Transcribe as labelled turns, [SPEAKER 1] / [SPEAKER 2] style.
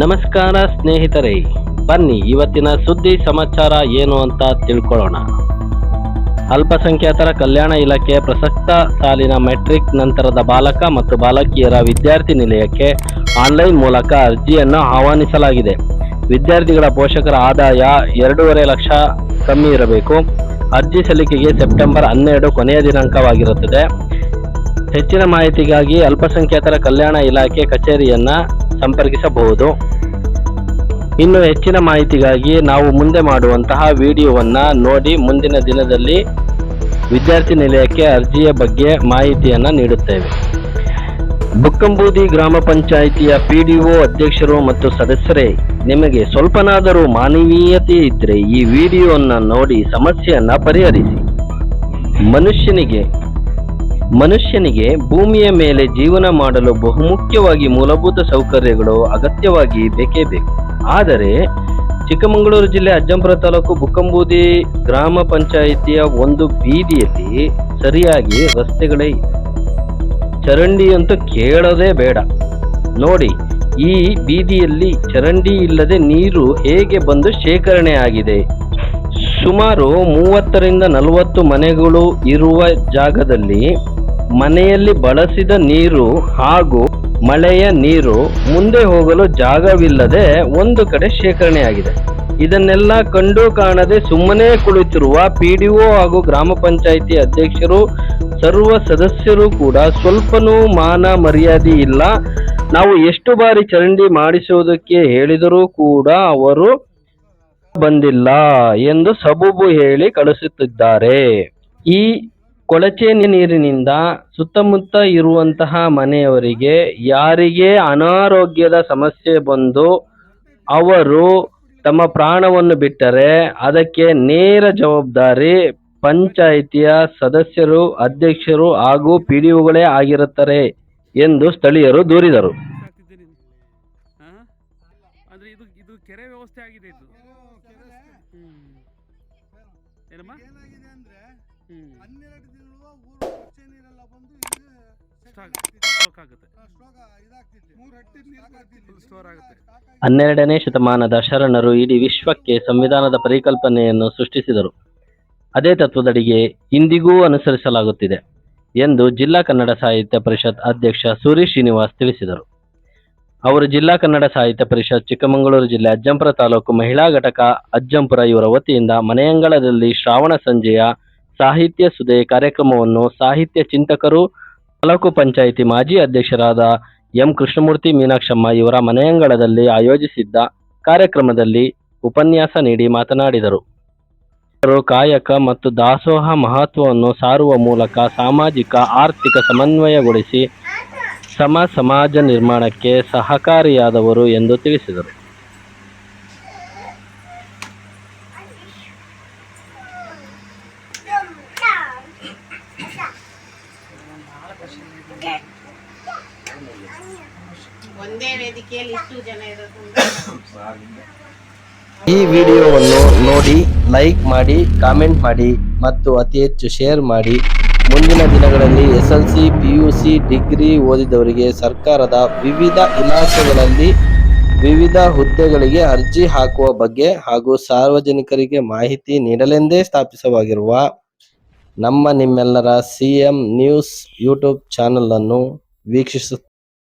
[SPEAKER 1] ನಮಸ್ಕಾರ ಸ್ನೇಹಿತರೆ, ಬನ್ನಿ ಇವತ್ತಿನ ಸುದ್ದಿ ಸಮಾಚಾರ ಏನು ಅಂತ ತಿಳ್ಕೊಳ್ಳೋಣ. ಅಲ್ಪಸಂಖ್ಯಾತರ ಕಲ್ಯಾಣ ಇಲಾಖೆ ಪ್ರಸಕ್ತ ಸಾಲಿನ ಮೆಟ್ರಿಕ್ ನಂತರದ ಬಾಲಕ ಮತ್ತು ಬಾಲಕಿಯರ ವಿದ್ಯಾರ್ಥಿ ನಿಲಯಕ್ಕೆ ಆನ್ಲೈನ್ ಮೂಲಕ ಅರ್ಜಿಯನ್ನು ಆಹ್ವಾನಿಸಲಾಗಿದೆ. ವಿದ್ಯಾರ್ಥಿಗಳ ಪೋಷಕರ ಆದಾಯ ಎರಡೂವರೆ ಲಕ್ಷ ಕಮ್ಮಿ ಇರಬೇಕು. ಅರ್ಜಿ ಸಲ್ಲಿಕೆಗೆ ಸೆಪ್ಟೆಂಬರ್ ಹನ್ನೆರಡು ಕೊನೆಯ ದಿನಾಂಕವಾಗಿರುತ್ತದೆ. ಹೆಚ್ಚಿನ ಮಾಹಿತಿಗಾಗಿ ಅಲ್ಪಸಂಖ್ಯಾತರ ಕಲ್ಯಾಣ ಇಲಾಖೆ ಕಚೇರಿಯನ್ನ ಸಂಪರ್ಕಿಸಬಹುದು. ಇನ್ನು ಹೆಚ್ಚಿನ ಮಾಹಿತಿಗಾಗಿ ನಾವು ಮುಂದೆ ಮಾಡುವಂತಹ ವಿಡಿಯೋವನ್ನ ನೋಡಿ ಮುಂದಿನ ದಿನದಲ್ಲಿ ವಿದ್ಯಾರ್ಥಿ ನಿಲಯಕ್ಕೆ ಅರ್ಜಿಯ ಬಗ್ಗೆ ಮಾಹಿತಿಯನ್ನ ನೀಡುತ್ತೇವೆ. ಬುಕ್ಕಂಬೂದಿ ಗ್ರಾಮ ಪಂಚಾಯಿತಿಯ ಪಿಡಿಒ ಅಧ್ಯಕ್ಷರು ಮತ್ತು ಸದಸ್ಯರೇ ನಿಮಗೆ ಸ್ವಲ್ಪನಾದರೂ ಮಾನವೀಯತೆ ಇದ್ದರೆ ಈ ವಿಡಿಯೋನ ನೋಡಿ ಸಮಸ್ಯೆಯನ್ನ ಪರಿಹರಿಸಿ. ಮನುಷ್ಯನಿಗೆ ಮನುಷ್ಯನಿಗೆ ಭೂಮಿಯ ಮೇಲೆ ಜೀವನ ಮಾಡಲು ಬಹುಮುಖ್ಯವಾಗಿ ಮೂಲಭೂತ ಸೌಕರ್ಯಗಳು ಅಗತ್ಯವಾಗಿ ಬೇಕೇ ಬೇಕು. ಆದರೆ, ಚಿಕ್ಕಮಗಳೂರು ಜಿಲ್ಲೆ ಅಜ್ಜಂಪುರ ತಾಲೂಕು ಬುಕ್ಕಂಬೂದಿ ಗ್ರಾಮ ಪಂಚಾಯಿತಿಯ ಒಂದು ಬೀದಿಯಲ್ಲಿ ಸರಿಯಾಗಿ ರಸ್ತೆಗಳೇ ಚರಂಡಿ ಅಂತೂ ಕೇಳೋದೇ ಬೇಡ. ನೋಡಿ ಈ ಬೀದಿಯಲ್ಲಿ ಚರಂಡಿ ಇಲ್ಲದೆ ನೀರು ಹೇಗೆ ಬಂದು ಶೇಖರಣೆ ಆಗಿದೆ? ಸುಮಾರು ಮೂವತ್ತರಿಂದ ನಲವತ್ತು ಮನೆಗಳು ಇರುವ ಜಾಗದಲ್ಲಿ ಮನೆಯಲ್ಲಿ ಬಳಸಿದ ನೀರು ಹಾಗೂ ಮಳೆಯ ನೀರು ಮುಂದೆ ಹೋಗಲು ಜಾಗವಿಲ್ಲದೆ ಒಂದು ಕಡೆ ಶೇಖರಣೆಯಾಗಿದೆ ಇದನ್ನೆಲ್ಲ ಕಂಡು ಕಾಣದೆ ಸುಮ್ಮನೆ ಕುಳಿತಿರುವ ಪಿಡಿಒ ಹಾಗೂ ಗ್ರಾಮ ಪಂಚಾಯಿತಿ ಅಧ್ಯಕ್ಷರು, ಸರ್ವ ಸದಸ್ಯರು ಕೂಡ ಸ್ವಲ್ಪನೂ ಮಾನ ಮರ್ಯಾದೆ ಇಲ್ಲ. ನಾವು ಎಷ್ಟು ಬಾರಿ ಚರಂಡಿ ಮಾಡಿಸುವುದಕ್ಕೆ ಹೇಳಿದರೂ ಕೂಡ ಅವರು ಬಂದಿಲ್ಲ ಎಂದು ಸಬೂಬು ಹೇಳಿ ಕಳಿಸುತ್ತಿದ್ದಾರೆ. ಈ ಕೊಳಚೆ ನೀರಿನಿಂದ ಸುತ್ತಮುತ್ತ ಇರುವಂತಹ ಮನೆಯವರಿಗೆ ಯಾರಿಗೆ ಅನಾರೋಗ್ಯದ ಸಮಸ್ಯೆ ಬಂದು ಅವರು ತಮ್ಮ ಪ್ರಾಣವನ್ನು ಬಿಟ್ಟರೆ ಅದಕ್ಕೆ ನೇರ ಜವಾಬ್ದಾರಿ ಪಂಚಾಯಿತಿಯ ಸದಸ್ಯರು, ಅಧ್ಯಕ್ಷರು ಹಾಗೂ ಪಿಡಿಒಗಳೇ ಆಗಿರುತ್ತಾರೆ. ಎಂದು ಸ್ಥಳೀಯರು ದೂರಿದರು.
[SPEAKER 2] ಹಾಕ್ತಿದ್ದೀನಿ ಅಂದ್ರೆ ಇದು ಇದು ಕೆರೆ ವ್ಯವಸ್ಥೆ ಆಗಿದೆ ಇದು. ಏನಮ್ಮ?
[SPEAKER 3] ಏನಾಗಿದೆ ಅಂದ್ರೆ
[SPEAKER 2] ಹ್ಮ್.
[SPEAKER 3] ಹನ್ನೆರಡು ದಿನಗಳು ಊರು ಕೊಚ್ಚೆ ನೀರೆಲ್ಲ ಬಂದು ಇದು
[SPEAKER 2] ಸ್ಟಾಕ್ ಸ್ಟಾಕ್ ಆಗುತ್ತೆ.
[SPEAKER 3] ಸ್ಟೋಕ್ ಇದಾಗ್ತಿತ್ತು ಮೂರು ಹಟ್ಟಿ
[SPEAKER 2] Full store ಆಗುತ್ತೆ.
[SPEAKER 1] ಹನ್ನೆರಡನೇ ಶತಮಾನದ ಶರಣರು ಇಡೀ ವಿಶ್ವಕ್ಕೆ ಸಂವಿಧಾನದ ಪರಿಕಲ್ಪನೆಯನ್ನು ಸೃಷ್ಟಿಸಿದರು. ಅದೇ ತತ್ವದಡಿಗೆ ಇಂದಿಗೂ ಅನುಸರಿಸಲಾಗುತ್ತಿದೆ. ಎಂದು ಜಿಲ್ಲಾ ಕನ್ನಡ ಸಾಹಿತ್ಯ ಪರಿಷತ್ ಅಧ್ಯಕ್ಷ ಸೂರಿ ಶ್ರೀನಿವಾಸ್ ತಿಳಿಸಿದರು. ಅವರು ಜಿಲ್ಲಾ ಕನ್ನಡ ಸಾಹಿತ್ಯ ಪರಿಷತ್ ಚಿಕ್ಕಮಗಳೂರು ಜಿಲ್ಲೆ ಅಜ್ಜಂಪುರ ತಾಲೂಕು ಮಹಿಳಾ ಘಟಕ ಅಜ್ಜಂಪುರ ಇವರ ವತಿಯಿಂದ ಮನೆಯಂಗಳದಲ್ಲಿ ಶ್ರಾವಣ ಸಂಜೆಯ ಸಾಹಿತ್ಯ ಸುದೆ ಕಾರ್ಯಕ್ರಮವನ್ನು ಸಾಹಿತ್ಯ ಚಿಂತಕರು, ತಾಲೂಕು ಪಂಚಾಯಿತಿ ಮಾಜಿ ಅಧ್ಯಕ್ಷರಾದ ಎಂ ಕೃಷ್ಣಮೂರ್ತಿ ಮೀನಾಕ್ಷಮ್ಮ ಇವರ ಮನೆಯಂಗಳದಲ್ಲಿ ಆಯೋಜಿಸಿದ್ದ ಕಾರ್ಯಕ್ರಮದಲ್ಲಿ ಉಪನ್ಯಾಸ ನೀಡಿ ಮಾತನಾಡಿದರು. ಕಾಯಕ ಮತ್ತು ದಾಸೋಹ ಮಹತ್ವವನ್ನು ಸಾರುವ ಮೂಲಕ ಸಾಮಾಜಿಕ ಆರ್ಥಿಕ ಸಮನ್ವಯಗೊಳಿಸಿ ಸಮ ಸಮಾಜ ನಿರ್ಮಾಣಕ್ಕೆ ಸಹಕಾರಿಯಾದವರು ಎಂದು ತಿಳಿಸಿದರು.
[SPEAKER 4] ಒಂದೇ ವೇದಿಕೆಯಲ್ಲಿ ಇಷ್ಟು ಜನ ಇರೋದು.
[SPEAKER 1] ಈ ವಿಡಿಯೋವನ್ನು ನೋಡಿ, ಲೈಕ್ ಮಾಡಿ, ಕಾಮೆಂಟ್ ಮಾಡಿ ಮತ್ತು ಅತಿ ಹೆಚ್ಚು ಶೇರ್ ಮಾಡಿ. ಮುಂದಿನ ದಿನಗಳಲ್ಲಿ S L C, P U C degree ಓದಿದವರಿಗೆ ಸರ್ಕಾರದ ವಿವಿಧ ಇಲಾಖೆಗಳಲ್ಲಿ ವಿವಿಧ ಹುದ್ದೆಗಳಿಗೆ ಅರ್ಜಿ ಹಾಕುವ ಬಗ್ಗೆ ಹಾಗೂ ಸಾರ್ವಜನಿಕರಿಗೆ ಮಾಹಿತಿ ನೀಡಲೆಂದೇ ಸ್ಥಾಪಿಸವಾಗಿರುವ ನಮ್ಮ ನಿಮ್ಮೆಲ್ಲರ ಸಿ ಎಂ ನ್ಯೂಸ್ ಯೂಟ್ಯೂಬ್ ಚಾನಲನ್ನು ವೀಕ್ಷಿಸು